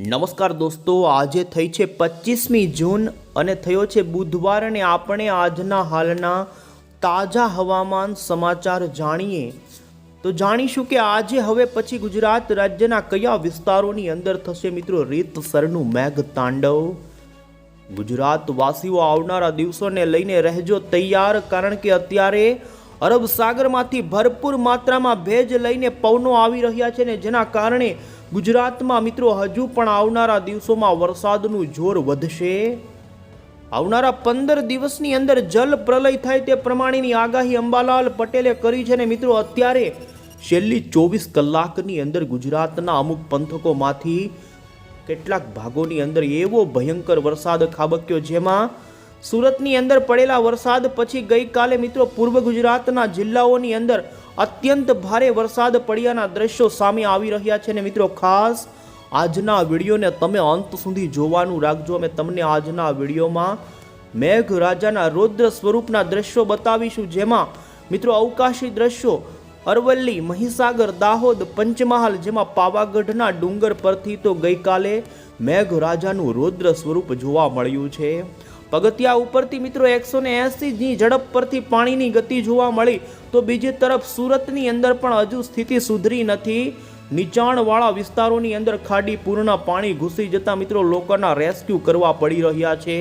નમસ્કાર દોસ્તો, આજે થઈ છે પચીસમી જૂન અને થયો છે બુધવાર અને આપણે આજના હાલના તાજા હવામાન સમાચાર જાણીએ. તો જાણીશું કે આજે હવે પછી ગુજરાત રાજ્યના કયા વિસ્તારોની અંદર થશે મિત્રો રીતસરનું મેઘ તાંડવ ગુજરાતવાસીઓ આવનારા દિવસોને લઈને રહેજો તૈયાર, કારણ કે અત્યારે અરબ સાગરમાંથી ભરપૂર માત્રામાં ભેજ લઈને પવનો આવી રહ્યા છે ને જેના કારણે ગુજરાતમાં મિત્રો હજુ પણ આવનારા દિવસોમાં વરસાદનું જોર વધશે. આવનારા પંદર દિવસની અંદર જલ પ્રલય થાય તે પ્રમાણેની આગાહી અંબાલાલ પટેલે કરી છે ને મિત્રો અત્યારે છેલ્લી ચોવીસ કલાકની અંદર ગુજરાતના અમુક પંથકોમાંથી કેટલાક ભાગોની અંદર એવો ભયંકર વરસાદ ખાબક્યો જેમાં સુરતની અંદર પડેલા વરસાદ પછી ગઈકાલે મિત્રો પૂર્વ ગુજરાતના જિલ્લાઓની અંદર અત્યંત ભારે વરસાદ પડ્યાના દ્રશ્યો સામે આવી રહ્યા છે ને મિત્રો ખાસ આજના વિડીયોને તમે અંત સુધી જોવાનું રાખજો. અમે તમને આજના વિડીયોમાં મેઘરાજાના રૌદ્ર સ્વરૂપના દ્રશ્યો બતાવીશું, જેમાં મિત્રો અવકાશી દ્રશ્યો, અરવલ્લી, મહીસાગર, દાહોદ, પંચમહાલ, જેમાં પાવાગઢના ડુંગર પરથી તો ગઈકાલે મેઘરાજાનું રૌદ્ર સ્વરૂપ જોવા મળ્યું છે. પગથિયા ઉપરથી મિત્રો એકસો ને એંસીની ઝડપ પરથી પાણીની ગતિ જોવા મળી. તો બીજી તરફ સુરતની અંદર પણ હજુ સ્થિતિ સુધરી નથી. નીચાણવાળા વિસ્તારોની અંદર ખાડી પૂરના પાણી ઘૂસી જતા મિત્રો લોકોના રેસ્ક્યુ કરવા પડી રહ્યા છે.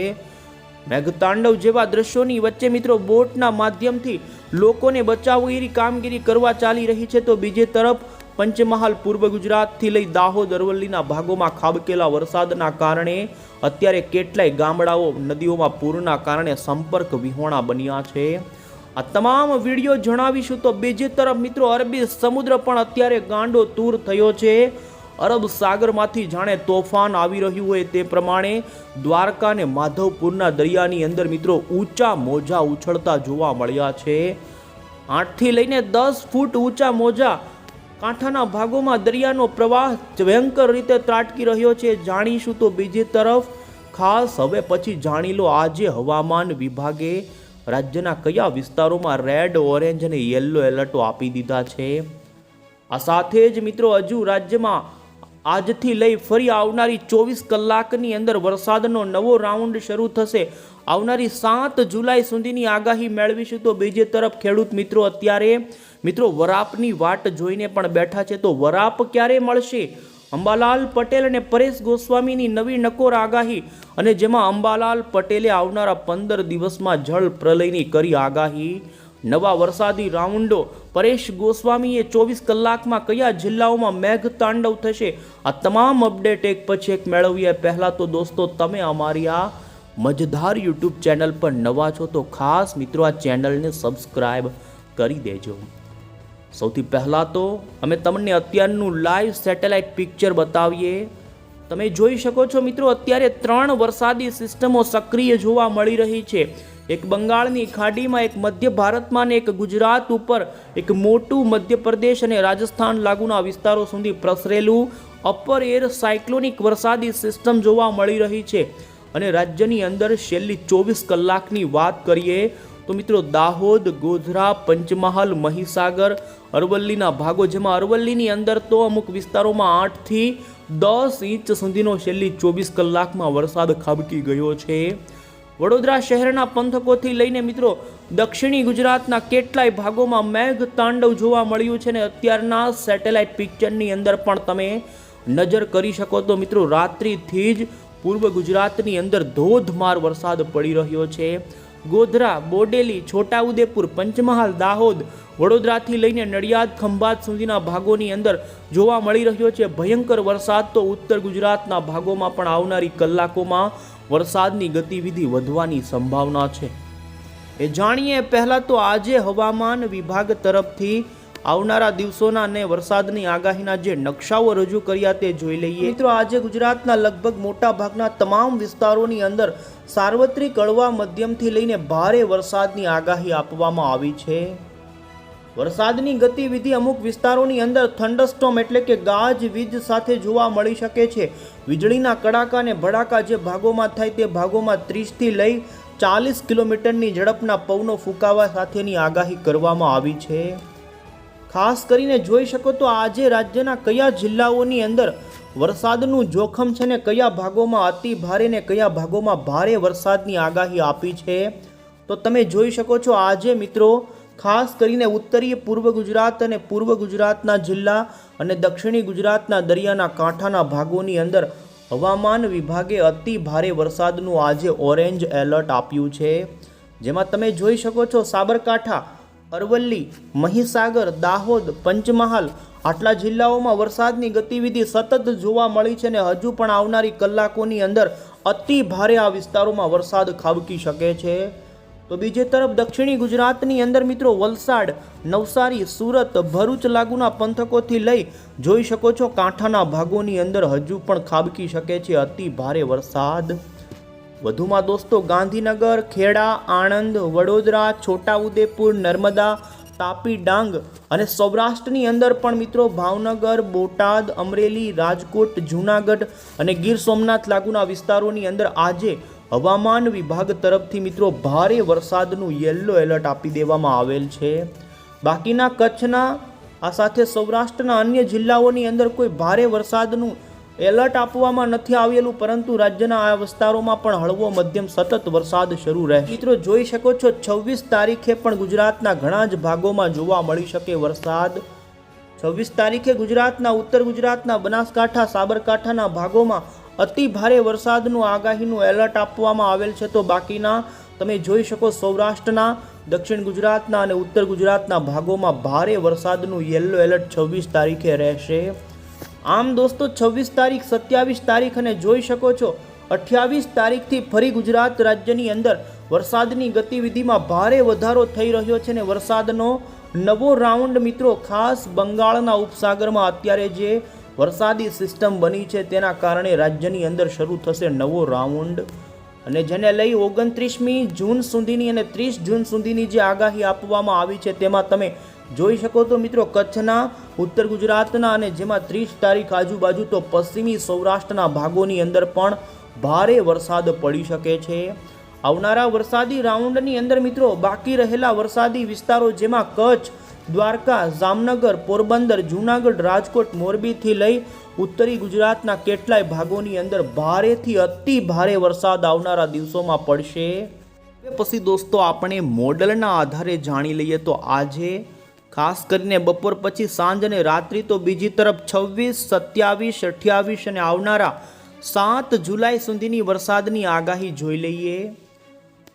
મેઘતાંડવ જેવા દ્રશ્યોની વચ્ચે મિત્રો બોટના માધ્યમથી લોકોને બચાવવાની કામગીરી કરવા ચાલી રહી છે. તો બીજી તરફ પંચમહાલ પૂર્વ ગુજરાતથી લઈ દાહોદ અરવલ્લીના ભાગોમાં ખાબકેલા વરસાદના કારણે અત્યારે કેટલાય ગામડાઓ નદીઓમાં પૂરના કારણે સંપર્ક વિહોણા બન્યા છે. આ તમામ વીડિયો જણાવીશું તો બીજી તરફ મિત્રો અરબી સમુદ્ર પણ અત્યારે ગાંડો તૂર થયો છે. અરબ સાગરમાંથી જાણે તોફાન આવી રહ્યું હોય તે પ્રમાણે દ્વારકા અને માધવપુરના દરિયાની અંદર મિત્રો ઊંચા મોજા ઉછળતા જોવા મળ્યા છે. આઠથી લઈને દસ ફૂટ ઊંચા મોજા કાંઠાના ભાગોમાં દરિયાનો પ્રવાહ ભયંકર રીતે ત્રાટકી રહ્યો છે. જાણીશું તો બીજી તરફ, ખાસ હવે પછી જાણી લો આજે હવામાન વિભાગે રાજ્યના કયા વિસ્તારોમાં રેડ, ઓરેન્જ અને યલો એલર્ટો આપી દીધા છે. આ સાથે જ મિત્રો હજુ રાજ્યમાં આજથી લઈ ફરી આવનારી ચોવીસ કલાકની અંદર વરસાદનો નવો રાઉન્ડ શરૂ થશે. આવનારી સાત જુલાઈ સુધીની આગાહી મેળવીશું તો બીજી તરફ ખેડૂત મિત્રો, અત્યારે મિત્રો, વરાપની વાટ જોઈને પણ બેઠા છે તો વરાપ ક્યારે મળશે? અંબાલાલ પટેલ અને પરેશ ગોસ્વામીની નવી નકોર આગાહી અને જેમાં અંબાલાલ પટેલે આવનારા પંદર દિવસમાં જળ પ્રલયની કરી આગાહી. નવા વરસાદી રાઉન્ડો. પરેશ ગોસ્વામીએ ચોવીસ કલાકમાં કયા જિલ્લાઓમાં મેઘ તાંડવ થશે? આ તમામ અપડેટ એક પછી એક મેળવીએ. પહેલાં તો દોસ્તો, તમે અમારી આ મજધાર યુટ્યુબ ચેનલ પર નવા છો તો ખાસ મિત્રો આ ચેનલને સબસ્ક્રાઈબ કરી દેજો. સૌથી પહેલાં તો અમે તમને અત્યારનું લાઈવ સેટેલાઇટ પિક્ચર બતાવીએ. તમે જોઈ શકો છો મિત્રો, અત્યારે ત્રણ વરસાદી સિસ્ટમો સક્રિય જોવા મળી રહી છે. એક બંગાળની ખાડીમાં, એક મધ્ય ભારતમાં અને એક ગુજરાત ઉપર એક મોટું મધ્યપ્રદેશ અને રાજસ્થાન લાગુના વિસ્તારો સુધી પ્રસરેલું અપર એર સાયક્લોનિક વરસાદી સિસ્ટમ જોવા મળી રહી છે. અને રાજ્યની અંદર છેલ્લી ચોવીસ કલાકની વાત કરીએ તો મિત્રો દાહોદ, ગોધરા, પંચમહાલ, મહીસાગર, અરવલ્લીના ભાગો, જેમાં અરવલ્લીની અંદર તો અમુક વિસ્તારોમાં આઠથી દસ ઇંચ સુધીનો છેલ્લી ચોવીસ કલાકમાં વરસાદ ખાબકી ગયો છે. વડોદરા શહેરના પંથકોથી લઈને મિત્રો દક્ષિણી ગુજરાતના કેટલાય ભાગોમાં મેઘ તાંડવ જોવા મળ્યું છે ને અત્યારના સેટેલાઇટ પિક્ચરની અંદર પણ તમે નજર કરી શકો તો મિત્રો રાત્રિથી જ પૂર્વ ગુજરાતની અંદર ધોધમાર વરસાદ પડી રહ્યો છે. ગોધરા, બોડેલી, છોટાઉદેપુર, પંચમહાલ, દાહોદ વડોદરાથી લઈને નડિયાદ, ખંભાત સુધીના ભાગોની અંદર જોવા મળી રહ્યો છે. ભયંકર વરસાદ તો ઉત્તર ગુજરાતના ભાગોમાં પણ આવનારી કલાકોમાં વરસાદની ગતિવિધિ વધવાની સંભાવના છે. એ જાણીએ, પહેલાં તો આજે હવામાન વિભાગ તરફથી આવનારા દિવસોના અને વરસાદની આગાહીના જે નકશાઓ રજૂ કર્યા તે જોઈ લઈએ. મિત્રો, આજે ગુજરાતના લગભગ મોટા ભાગના તમામ વિસ્તારોની અંદર સાર્વત્રિક હળવા મધ્યમથી લઈને ભારે વરસાદની આગાહી આપવામાં આવી છે. વરસાદની ગતિવિધિ અમુક વિસ્તારોની અંદર થંડરસ્ટોમ એટલે કે ગાજ વીજ સાથે જોવા મળી શકે છે. વીજળીના કડાકા અને ભડાકા જે ભાગોમાં થાય તે ભાગોમાં ત્રીસથી લઈ ચાલીસ કિલોમીટરની ઝડપના પવનો ફૂંકાવા સાથેની આગાહી કરવામાં આવી છે. ખાસ કરીને જોઈ શકો તો આજે રાજ્યના કયા જિલ્લાઓની અંદર વરસાદનું જોખમ છે ને કયા ભાગોમાં અતિ ભારે ને કયા ભાગોમાં ભારે વરસાદની આગાહી આપી છે? તો તમે જોઈ શકો છો આજે મિત્રો, ખાસ કરીને ઉત્તરીય પૂર્વ ગુજરાત અને પૂર્વ ગુજરાતના જિલ્લા અને દક્ષિણી ગુજરાતના દરિયાના કાંઠાના ભાગોની અંદર હવામાન વિભાગે અતિ ભારે વરસાદનું આજે ઓરેન્જ એલર્ટ આપ્યું છે. જેમાં તમે જોઈ શકો છો સાબરકાંઠા અરવલ્લી, મહીસાગર, દાહોદ, પંચમહાલ આટલા જિલ્લાઓમાં વરસાદની ગતિવિધિ સતત જોવા મળી છે અને હજુ પણ આવનારી કલાકોની અંદર અતિ ભારે આ વિસ્તારોમાં વરસાદ ખાબકી શકે છે. તો બીજી તરફ દક્ષિણી ગુજરાતની અંદર મિત્રો વલસાડ, નવસારી, સુરત, ભરૂચ લાગુના પંથકોથી લઈ જોઈ શકો છો કાંઠાના ભાગોની અંદર હજુ પણ ખાબકી શકે છે અતિ ભારે વરસાદ. વધુમાં દોસ્તો ગાંધીનગર, ખેડા, આણંદ, વડોદરા, છોટાઉદેપુર, નર્મદા, તાપી, ડાંગ અને સૌરાષ્ટ્રની અંદર પણ મિત્રો ભાવનગર, બોટાદ, અમરેલી, રાજકોટ, જૂનાગઢ અને ગીર સોમનાથ લાગુના વિસ્તારોની અંદર આજે હવામાન વિભાગ તરફથી મિત્રો ભારે વરસાદનું યલો એલર્ટ આપી દેવામાં આવેલ છે. બાકીના કચ્છના, આ સાથે સૌરાષ્ટ્રના અન્ય જિલ્લાઓની અંદર કોઈ ભારે વરસાદનું એલર્ટ આપવામાં નથી આવેલું, પરંતુ રાજ્યના આ વિસ્તારોમાં પણ હળવો મધ્યમ સતત વરસાદ શરૂ રહે. મિત્રો, જોઈ શકો છો, છવ્વીસ તારીખે પણ ગુજરાતના ઘણા જ ભાગોમાં જોવા મળી શકે વરસાદ. છવ્વીસ તારીખે ગુજરાતના, ઉત્તર ગુજરાતના, બનાસકાંઠા, સાબરકાંઠાના ભાગોમાં અતિ ભારે વરસાદનું આગાહીનું એલર્ટ આપવામાં આવેલ છે. તો બાકીના, તમે જોઈ શકો સૌરાષ્ટ્રના, દક્ષિણ ગુજરાતના અને ઉત્તર ગુજરાતના ભાગોમાં ભારે વરસાદનું યલો એલર્ટ છવ્વીસ તારીખે રહેશે. આમ દોસ્તો છવ્વીસ તારીખ, સત્યાવીસ તારીખ અને જોઈ શકો છો, અઠ્યાવીસ તારીખથી ફરી ગુજરાત રાજ્યની અંદર વરસાદની ગતિવિધિમાં ભારે વધારો થઈ રહ્યો છે ને વરસાદનો નવો રાઉન્ડ મિત્રો ખાસ બંગાળના ઉપસાગરમાં અત્યારે જે વરસાદી સિસ્ટમ બની છે તેના કારણે રાજ્યની અંદર શરૂ થશે નવો રાઉન્ડ. અને જેને લઈ ઓગણત્રીસમી જૂન સુધીની અને ત્રીસ જૂન સુધીની જે આગાહી આપવામાં આવી છે તેમાં તમે જોઈ શકો તો મિત્રો કચ્છના, ઉત્તર ગુજરાતના અને જેમાં ત્રીસ તારીખ આજુબાજુ તો પશ્ચિમી સૌરાષ્ટ્રના ભાગોની અંદર પણ ભારે વરસાદ પડી શકે છે. આવનારા વરસાદી રાઉન્ડની અંદર મિત્રો બાકી રહેલા વરસાદી વિસ્તારો જેમાં કચ્છ, દ્વારકા, જામનગર, પોરબંદર, જૂનાગઢ, રાજકોટ, મોરબીથી લઈ ઉત્તરી ગુજરાતના કેટલાય ભાગોની અંદર ભારેથી અતિ ભારે વરસાદ આવનારા દિવસોમાં પડશે. પછી દોસ્તો આપણે મોડલના આધારે જાણી લઈએ તો આજે ખાસ કરીને બપોર પછી સાંજ અને રાત્રિ તો બીજી તરફ છવ્વીસ, સત્યાવીસ, અઠ્યાવીસ અને આવનારા સાત જુલાઈ સુધીની વરસાદની આગાહી જોઈ લઈએ.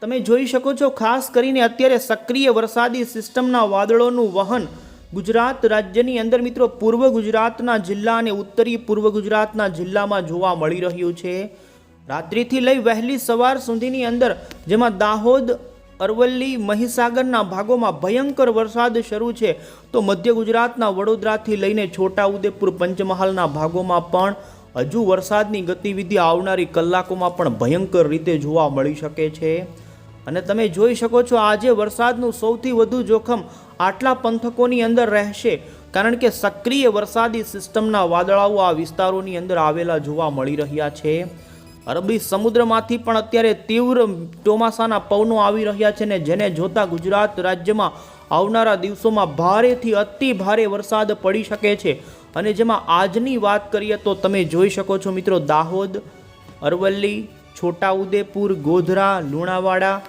તમે જોઈ શકો છો, ખાસ કરીને અત્યારે સક્રિય વરસાદી સિસ્ટમના વાદળોનું વહન ગુજરાત રાજ્યની અંદર મિત્રો પૂર્વ ગુજરાતના જિલ્લા અને ઉત્તરી પૂર્વ ગુજરાતના જિલ્લામાં જોવા મળી રહ્યું છે. રાત્રિથી લઈ વહેલી સવાર સુધીની અંદર જેમાં દાહોદ અરવલ્લી મહીસાગરના ભાગોમાં ભયંકર વરસાદ શરૂ છે. તો મધ્ય ગુજરાતના વડોદરાથી લઈને છોટાઉદેપુર પંચમહાલના ભાગોમાં પણ હજુ વરસાદની ગતિવિધિ આવનારી કલાકોમાં પણ ભયંકર રીતે જોવા મળી શકે છે. અને તમે જોઈ શકો છો આજે વરસાદનું સૌથી વધુ જોખમ આટલા પંથકોની અંદર રહેશે. કારણ કે સક્રિય વરસાદી સિસ્ટમના વાદળાઓ આ વિસ્તારોની અંદર આવેલા જોવા મળી રહ્યા છે. અરબી સમુદ્રમાંથી પણ અત્યારે તીવ્ર ચોમાસાના પવનો આવી રહ્યા છે ને જેને જોતા ગુજરાત રાજ્યમાં આવનારા દિવસોમાં ભારેથી અતિ ભારે વરસાદ પડી શકે છે. અને જેમાં આજની વાત કરીએ તો તમે જોઈ શકો છો મિત્રો દાહોદ, અરવલ્લી, છોટાઉદેપુર, ગોધરા, લુણાવાડા,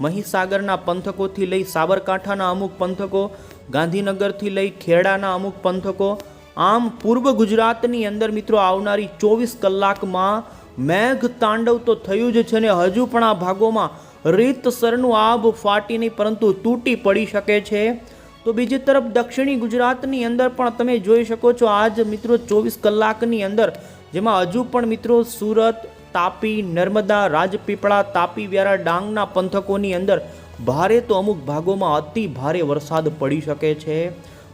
મહીસાગરના પંથકોથી લઈ સાબરકાંઠાના અમુક પંથકો, ગાંધીનગરથી લઈ ખેડાના અમુક પંથકો, આમ પૂર્વ ગુજરાતની અંદર મિત્રો આવનારી ચોવીસ કલાકમાં મેઘ તાંડવ તો થયું જ છે ને હજુ પણ આ ભાગોમાં રીતસરનું આબ ફાટી નહીં, પરંતુ તૂટી પડી શકે છે. તો બીજી તરફ દક્ષિણી ગુજરાતની અંદર પણ તમે જોઈ શકો છો, આજ મિત્રો ચોવીસ કલાકની અંદર, જેમાં હજુ પણ મિત્રો સુરત, તાપી, નર્મદા, રાજપીપળા, તાપી, વ્યારા, ડાંગના પંથકોની અંદર ભારે તો અમુક ભાગોમાં અતિ ભારે વરસાદ પડી શકે છે.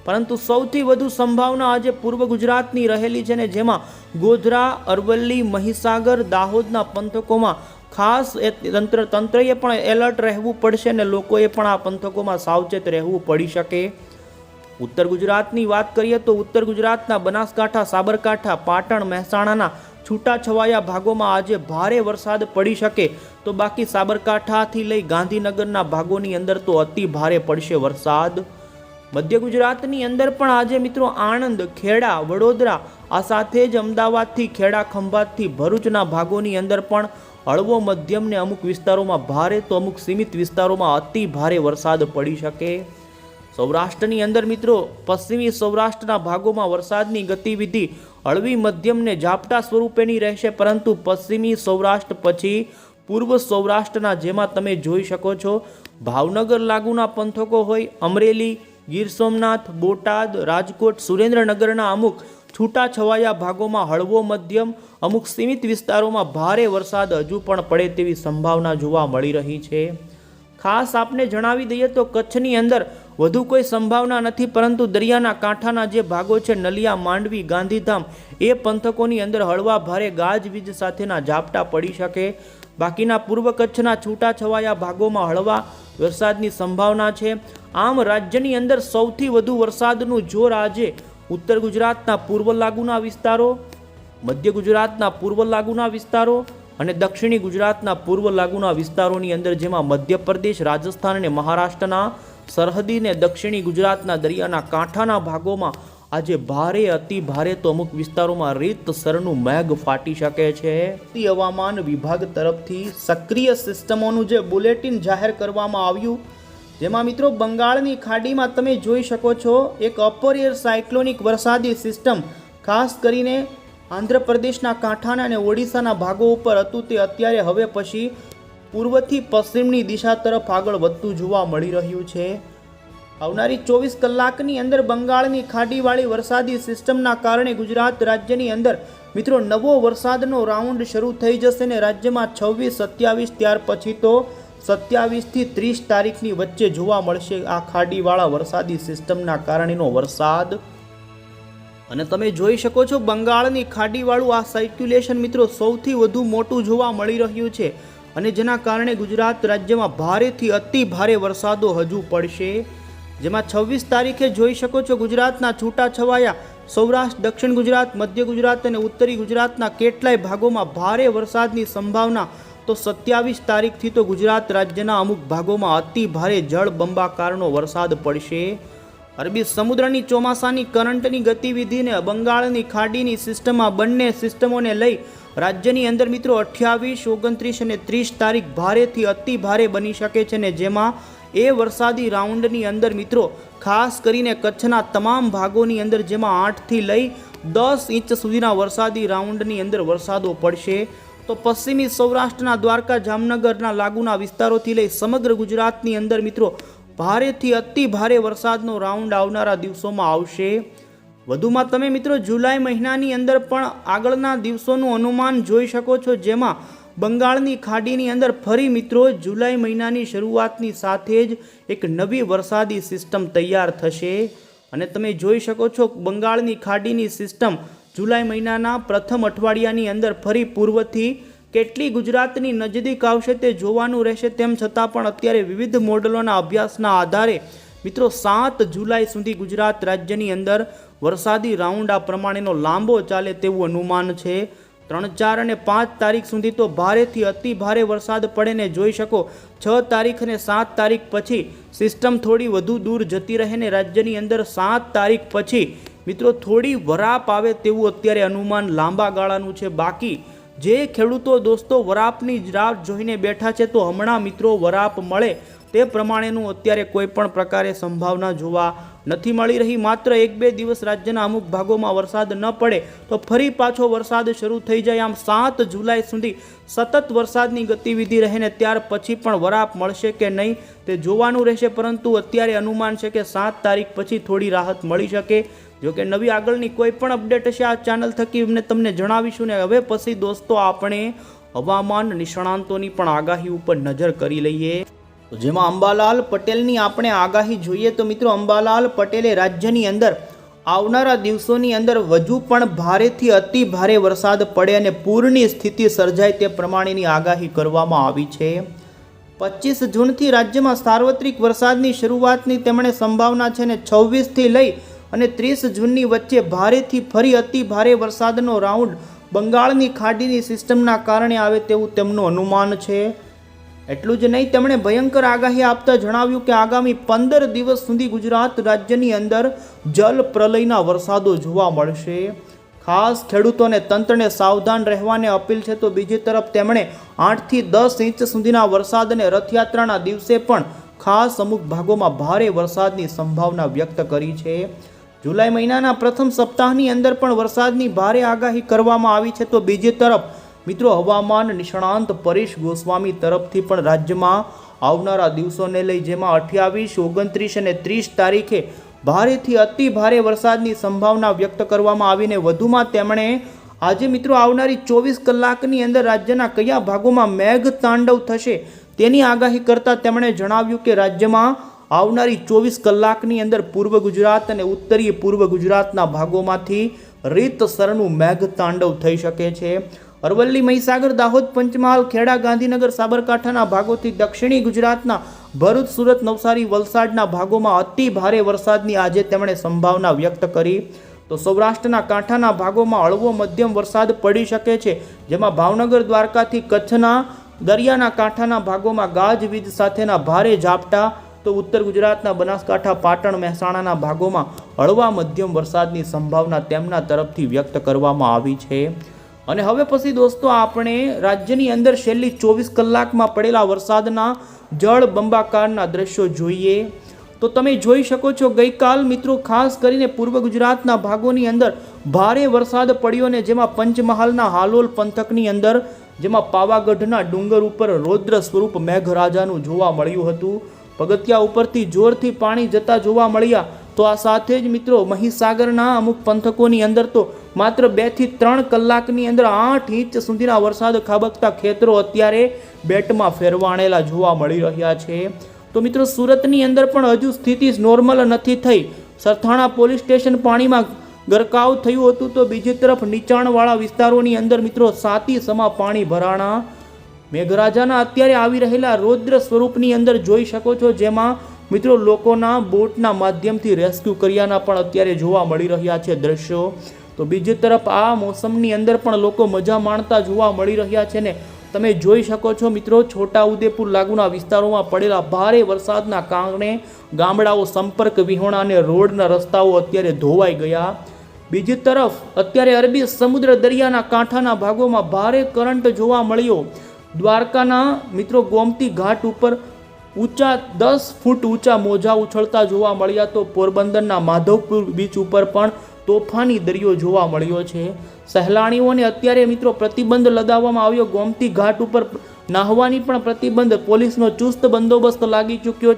પરંતુ સૌથી વધુ સંભાવના આજે પૂર્વ ગુજરાતની રહેલી છે ને જેમાં ગોધરા, અરવલ્લી, મહીસાગર, દાહોદના પંથકોમાં ખાસ એ તંત્ર, તંત્રએ પણ એલર્ટ રહેવું પડશે ને લોકોએ પણ આ પંથકોમાં સાવચેત રહેવું પડી શકે. ઉત્તર ગુજરાતની વાત કરીએ તો ઉત્તર ગુજરાતના બનાસકાંઠા, સાબરકાંઠા, પાટણ, મહેસાણાના છૂટાછવાયા ભાગોમાં આજે ભારે વરસાદ પડી શકે. તો બાકી સાબરકાંઠાથી લઈ ગાંધીનગરના ભાગોની અંદર તો અતિ ભારે પડશે વરસાદ. મધ્ય ગુજરાતની અંદર પણ આજે મિત્રો આણંદ, ખેડા, વડોદરા, આ સાથે જ અમદાવાદથી, ખેડા ખંભાતથી, ભરૂચના ભાગોની અંદર પણ હળવો મધ્યમને અમુક વિસ્તારોમાં ભારે તો અમુક સીમિત વિસ્તારોમાં અતિ ભારે વરસાદ પડી શકે. સૌરાષ્ટ્રની અંદર મિત્રો પશ્ચિમી સૌરાષ્ટ્રના ભાગોમાં વરસાદની ગતિવિધિ હળવી મધ્યમને ઝાપટા સ્વરૂપેની રહેશે, પરંતુ પશ્ચિમી સૌરાષ્ટ્ર પછી પૂર્વ સૌરાષ્ટ્રના જેમાં તમે જોઈ શકો છો, ભાવનગર લાગુના પંથકો હોય, અમરેલી ગીર સોમનાથ, બોટાદ, રાજકોટ, સુરેન્દ્રનગરના અમુક છૂટાછવાયા ભાગોમાં હળવો મધ્યમ, અમુક સીમિત વિસ્તારોમાં ભારે વરસાદ હજુ પણ પડે તેવી સંભાવના જોવા મળી રહી છે. ખાસ આપને જણાવી દઈએ તો કચ્છની અંદર વધુ કોઈ સંભાવના નથી, પરંતુ દરિયાના કાંઠાના જે ભાગો છે, નલિયા, માંડવી, ગાંધીધામ, એ પંથકોની અંદર હળવા ભારે ગાજવીજ સાથેના ઝાપટા પડી શકે. બાકીના પૂર્વ કચ્છના છૂટાછવાયા ભાગોમાં હળવા વરસાદની સંભાવના છે. આમ રાજ્યની અંદર સૌથી વધુ વરસાદનું જોર આજે ઉત્તર ગુજરાતના પૂર્વ લાગુના વિસ્તારો, મધ્ય ગુજરાતના પૂર્વ લાગુના વિસ્તારો અને દક્ષિણી ગુજરાતના પૂર્વ લાગુના વિસ્તારોની અંદર, જેમાં મધ્યપ્રદેશ, રાજસ્થાન અને મહારાષ્ટ્રના સરહદી ને દક્ષિણી ગુજરાતના દરિયાના કાંઠાના ભાગોમાં આજે ભારે, અતિ ભારે તો અમુક વિસ્તારોમાં રીતસરનું મેઘ ફાટી શકે છે. હવામાન વિભાગ તરફથી સક્રિય સિસ્ટમોનું જે બુલેટિન જાહેર કરવામાં આવ્યું, જેમાં મિત્રો બંગાળની ખાડીમાં તમે જોઈ શકો છો, એક અપર એર સાયક્લોનિક વરસાદી સિસ્ટમ, ખાસ કરીને આંધ્રપ્રદેશના કાંઠાના અને ઓડિશાના ભાગો ઉપર હતું તે અત્યારે હવે પછી પૂર્વથી પશ્ચિમની દિશા તરફ આગળ વધતું જોવા મળી રહ્યું છે. આવનારી ચોવીસ કલાકની અંદર બંગાળની ખાડીવાળી વરસાદી સિસ્ટમના કારણે ગુજરાત રાજ્યની અંદર મિત્રો નવો વરસાદનો રાઉન્ડ શરૂ થઈ જશે ને રાજ્યમાં છવ્વીસ, સત્યાવીસ, ત્યાર પછી તો સત્યાવીસથી ત્રીસ તારીખની વચ્ચે જોવા મળશે આ ખાડીવાળા વરસાદી સિસ્ટમના કારણેનો વરસાદ. અને તમે જોઈ શકો છો બંગાળની ખાડીવાળું આ સર્ક્યુલેશન મિત્રો સૌથી વધુ મોટું જોવા મળી રહ્યું છે. અને જેના કારણે ગુજરાત રાજ્યમાં ભારેથી અતિ ભારે વરસાદો હજુ પડશે. જેમાં છવ્વીસ તારીખે જોઈ શકો છો ગુજરાતના છૂટાછવાયા સૌરાષ્ટ્ર, દક્ષિણ ગુજરાત, મધ્ય ગુજરાત અને ઉત્તરી ગુજરાતના કેટલાય ભાગોમાં ભારે વરસાદની સંભાવના. તો સત્યાવીસ તારીખથી તો ગુજરાત રાજ્યના અમુક ભાગોમાં અતિ ભારે જળ બંબાકારનો વરસાદ પડશે. અરબી સમુદ્રની ચોમાસાની કરંટની ગતિવિધિને બંગાળની ખાડીની સિસ્ટમમાં બંને સિસ્ટમોને લઈ રાજ્યની અંદર મિત્રો અઠ્યાવીસ, ઓગણત્રીસ અને ત્રીસ તારીખ ભારેથી અતિ ભારે બની શકે છે ને જેમાં એ વરસાદી રાઉન્ડની અંદર મિત્રો, ખાસ કરીને કચ્છના તમામ ભાગોની અંદર જેમાં આઠથી લઈ દસ ઇંચ સુધીના વરસાદી રાઉન્ડની અંદર વરસાદો પડશે. તો પશ્ચિમી સૌરાષ્ટ્રના દ્વારકા, જામનગરના લાગુના વિસ્તારોથી લઈ સમગ્ર ગુજરાતની અંદર મિત્રો, ભારેથી અતિ ભારે વરસાદનો રાઉન્ડ આવનારા દિવસોમાં આવશે. વધુમાં તમે મિત્રો જુલાઈ મહિનાની અંદર પણ આગળના દિવસોનું અનુમાન જોઈ શકો છો, જેમાં બંગાળની ખાડીની અંદર ફરી મિત્રો જુલાઈ મહિનાની શરૂઆતની સાથે જ એક નવી વરસાદી સિસ્ટમ તૈયાર થશે. અને તમે જોઈ શકો છો બંગાળની ખાડીની સિસ્ટમ જુલાઈ મહિનાના પ્રથમ અઠવાડિયાની અંદર ફરી પૂર્વથી કેટલી ગુજરાતની નજદીક આવશે તે જોવાનું રહેશે. તેમ છતાં પણ અત્યારે વિવિધ મોડલોના અભ્યાસના આધારે મિત્રો સાત જુલાઈ સુધી ગુજરાત રાજ્યની અંદર વરસાદી રાઉન્ડ આ પ્રમાણેનો લાંબો ચાલે તેવું અનુમાન છે. ત્રણ ચાર અને પાંચ તારીખ સુધી તો ભારેથી અતિ ભારે વરસાદ પડે ને જોઈ શકો. છ તારીખ અને સાત તારીખ પછી સિસ્ટમ થોડી વધુ દૂર જતી રહે ને રાજ્યની અંદર સાત તારીખ પછી મિત્રો થોડી વરાપ આવે તેવું અત્યારે અનુમાન લાંબા ગાળાનું છે. બાકી જે ખેડૂતો દોસ્તો વરાપની રાહ જોઈને બેઠા છે તો હમણાં મિત્રો વરાપ મળે તે પ્રમાણેનું અત્યારે કોઈ પણ પ્રકારે સંભાવના જોવા નથી મળી રહી, માત્ર એક બે દિવસ રાજ્યના અમુક ભાગોમાં વરસાદ ન પડે તો ફરી પાછો વરસાદ શરૂ થઈ જાય. આમ સાત જુલાઈ સુધી સતત વરસાદની ગતિવિધિ રહે ને ત્યાર પછી પણ વરાપ મળશે કે નહીં તે જોવાનું રહેશે, પરંતુ અત્યારે અનુમાન છે કે સાત તારીખ પછી થોડી રાહત મળી શકે. જોકે નવી આગળની કોઈ પણ અપડેટ હશે આ ચેનલ થકી અમને તમને જણાવીશું ને હવે પછી દોસ્તો આપણે હવામાન નિષ્ણાંતોની પણ આગાહી ઉપર નજર કરી લઈએ. તો જેમાં અંબાલાલ પટેલની આપણે આગાહી જોઈએ તો મિત્રો અંબાલાલ પટેલે રાજ્યની અંદર આવનારા દિવસોની અંદર વધુ પણ ભારેથી અતિ ભારે વરસાદ પડે અને પૂરની સ્થિતિ સર્જાય તે પ્રમાણેની આગાહી કરવામાં આવી છે. પચીસ જૂનથી રાજ્યમાં સાર્વત્રિક વરસાદની શરૂઆતની તેમણે સંભાવના છે ને છવ્વીસથી લઈ અને ત્રીસ જૂનની વચ્ચે ભારેથી ફરી અતિ ભારે વરસાદનો રાઉન્ડ બંગાળની ખાડીની સિસ્ટમના કારણે આવે તેવું તેમનું અનુમાન છે. એટલું જ નહીં, તેમણે ભયંકર આગાહી આપતા જણાવ્યું કે આગામી પંદર દિવસ સુધી ગુજરાત રાજ્યની અંદર જલ પ્રલયના વરસાદો જોવા મળશે. ખાસ ખેડૂતોને તંત્રને સાવધાન રહેવાની અપીલ છે, તો બીજી તરફ તેમણે આઠથી દસ ઇંચ સુધીના વરસાદ અને રથયાત્રાના દિવસે પણ ખાસ અમુક ભાગોમાં ભારે વરસાદની સંભાવના વ્યક્ત કરી છે. જુલાઈ મહિનાના પ્રથમ સપ્તાહની અંદર પણ વરસાદની ભારે આગાહી કરવામાં આવી છે, તો બીજી તરફ મિત્રો, હવામાન નિષ્ણાંત પરેશ ગોસ્વામી તરફથી પણ રાજ્યમાં આવનારા દિવસોને લઈ જેમાં અઠ્યાવીસ, ઓગણત્રીસ અને ત્રીસ તારીખે ભારેથી અતિ ભારે વરસાદની સંભાવના વ્યક્ત કરવામાં આવીને વધુમાં તેમણે આજે મિત્રો આવનારી ચોવીસ કલાકની અંદર રાજ્યના કયા ભાગોમાં મેઘ તાંડવ થશે તેની આગાહી કરતાં તેમણે જણાવ્યું કે રાજ્યમાં આવનારી ચોવીસ કલાકની અંદર પૂર્વ ગુજરાત અને ઉત્તરીય પૂર્વ ગુજરાતના ભાગોમાંથી રીતસરનું મેઘ તાંડવ થઈ શકે છે. અરવલ્લી મહીસાગર, દાહોદ, પંચમહાલ, ખેડા, ગાંધીનગર, સાબરકાંઠાના ભાગોથી દક્ષિણી ગુજરાતના ભરૂચ, સુરત, નવસારી, વલસાડના ભાગોમાં અતિ ભારે વરસાદની આજે તેમણે સંભાવના વ્યક્ત કરી. તો સૌરાષ્ટ્રના કાંઠાના ભાગોમાં હળવો મધ્યમ વરસાદ પડી શકે છે, જેમાં ભાવનગર, દ્વારકાથી કચ્છના, દરિયાના કાંઠાના ભાગોમાં ગાજવીજ સાથેના ભારે ઝાપટા, તો ઉત્તર ગુજરાતના બનાસકાંઠા, પાટણ, મહેસાણાના ભાગોમાં હળવા મધ્યમ વરસાદની સંભાવના તેમના તરફથી વ્યક્ત કરવામાં આવી છે. અને હવે પછી દોસ્તો આપણે રાજ્યની અંદર છેલ્લી ચોવીસ કલાકમાં પડેલા વરસાદના જળ બંબાકારના દ્રશ્યો જોઈએ. તો તમે જોઈ શકો છો, ગઈકાલ મિત્રો ખાસ કરીને પૂર્વ ગુજરાતના ભાગોની અંદર ભારે વરસાદ પડ્યો ને જેમાં પંચમહાલના હાલોલ પંથકની અંદર, જેમાં પાવાગઢના ડુંગર ઉપર રૌદ્ર સ્વરૂપ મેઘરાજાનું જોવા મળ્યું હતું. પગથિયા ઉપરથી જોરથી પાણી જતા જોવા મળ્યા તો આ સાથે જ મિત્રો મહીસાગરના અમુક પંથકોની અંદર તો માત્ર બેથી ત્રણ કલાકની અંદર આઠ ઇંચ સુધીના વરસાદ ખાબકતા ખેતરો અત્યારે બેટમાં ફેરવાણેલા જોવા મળી રહ્યા છે. તો મિત્રો સુરતની અંદર પણ હજુ સ્થિતિ નોર્મલ નથી થઈ. સરથાણા પોલીસ સ્ટેશન પાણીમાં ગરકાવ થયું હતું તો બીજી તરફ નીચાણવાળા વિસ્તારોની અંદર મિત્રો સાતી સમા પાણી ભરાણા. મેઘરાજાના અત્યારે આવી રહેલા રૌદ્ર સ્વરૂપની અંદર જોઈ શકો છો જેમાં મિત્રો, લોકોના બોટના માધ્યમથી રેસ્ક્યુ કર્યાના પણ અત્યારે જોવા મળી રહ્યા છે દ્રશ્યો. તો બીજી તરફ આ મોસમની અંદર પણ લોકો મજા માણતા જોવા મળી રહ્યા છે ને તમે જોઈ શકો છો મિત્રો, છોટા ઉદેપુર લાગુના વિસ્તારોમાં પડેલા ભારે વરસાદના કારણે ગામડાઓ સંપર્ક વિહોણા અને રોડના રસ્તાઓ અત્યારે ધોવાઈ ગયા. બીજી તરફ અત્યારે અરબી સમુદ્ર દરિયાના કાંઠાના ભાગોમાં ભારે કરંટ જોવા મળ્યો. દ્વારકાના મિત્રો ગોમતી ઘાટ ઉપર ઊંચા દસ ફૂટ ઊંચા મોજા ઉછળતા જોવા મળ્યા તો પોરબંદરના માધવપુર બીચ ઉપર પણ તોફાની દરિયો જોવા મળ્યો છે. સહેલાણીઓને અત્યારે મિત્રો પ્રતિબંધ લગાવવામાં આવ્યો. ગોમતી ઘાટ ઉપર નાહવાની પણ પ્રતિબંધ. પોલીસનો ચુસ્ત બંદોબસ્ત લાગી ચૂક્યો